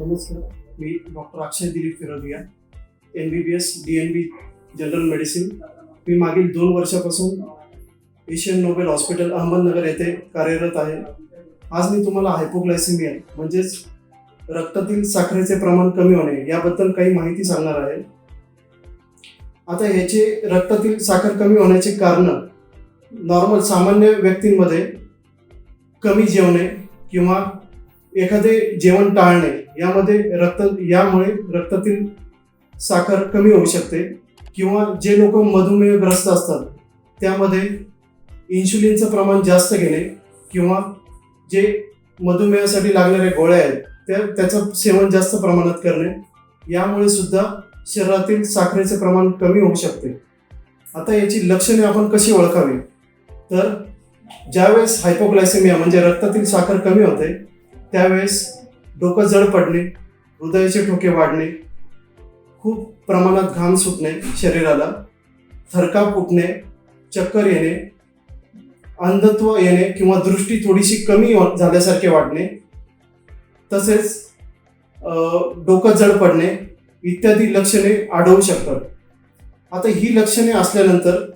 नमस्कार मी doctor Akshay Dilip Firodia M B B S D N B general medicine मी मागील दोन वर्षापासून Asian Nobel hospital Ahmednagar येथे कार्यरत आहे. आज मी तुम्हाला हायपोग्लायसिमिया म्हणजेच रक्तातील साखरेचे प्रमाण कमी होणे याबद्दल काही माहिती सांगणार आहे. आता ह्याचे रक्तातील साखर कमी होण्याचे कारण नॉर्मल सामान्य व्यक्तींमध्ये कमी जेवणे किंवा एखादे जेवण टाळणे यामध्ये रक्त यामुळे रक्तातील साखर कमी होऊ शकते किंवा जे लोक मधुमेहग्रस्त असतात त्यामध्ये इन्शुलिनचं प्रमाण जास्त घेणे किंवा जे मधुमेहासाठी लागणाऱ्या गोळ्या आहेत त्या त्याचं सेवन जास्त प्रमाणात करणे यामुळे सुद्धा शरीरातील साखरेचे प्रमाण कमी होऊ शकते. आता याची लक्षणे आपण कशी ओळखावी? तर ज्यावेळेस हायपोग्लायसेमिया म्हणजे रक्तातील साखर कमी होते त्यावेळेस डोकं जड पडणे हृदयाचे ठोके वाढणे खूप प्रमाणात घाम सुटणे शरीराला थरकाप उठणे चक्कर येणे अंधत्व येणे किंवा दृष्टी थोडीशी कमी हो- झाल्यासारखे वाटणे तसेच डोकं जड पडणे इत्यादी लक्षणे आढळू शकतात. आता ही लक्षणे असल्यानंतर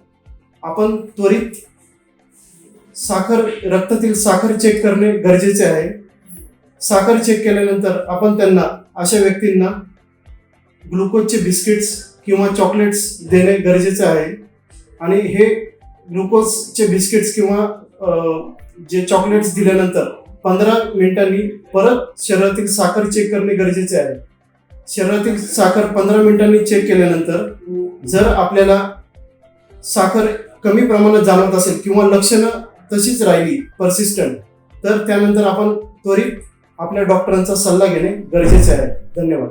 आपण त्वरित साखर रक्तातील साखर चेक करणे गरजेचे आहे. साखर चेक केल्यानंतर आपण त्यांना अशा व्यक्तींना ग्लुकोजचे बिस्किट्स किंवा चॉकलेट्स देणे गरजेचे आहे. आणि हे ग्लुकोजचे बिस्किट्स किंवा जे चॉकलेट्स दिल्यानंतर पंधरा मिनिटांनी परत शरीरातील साखर चेक करणे गरजेचे आहे. शरीरातील साखर पंधरा मिनिटांनी चेक केल्यानंतर जर आपल्याला साखर कमी प्रमाणात जाणवत असेल किंवा लक्षणं तशीच राहिली परसिस्टंट तर त्यानंतर आपण त्वरित आपल्या डॉक्टरांचा सल्ला घेणे गरजेचे आहे. धन्यवाद.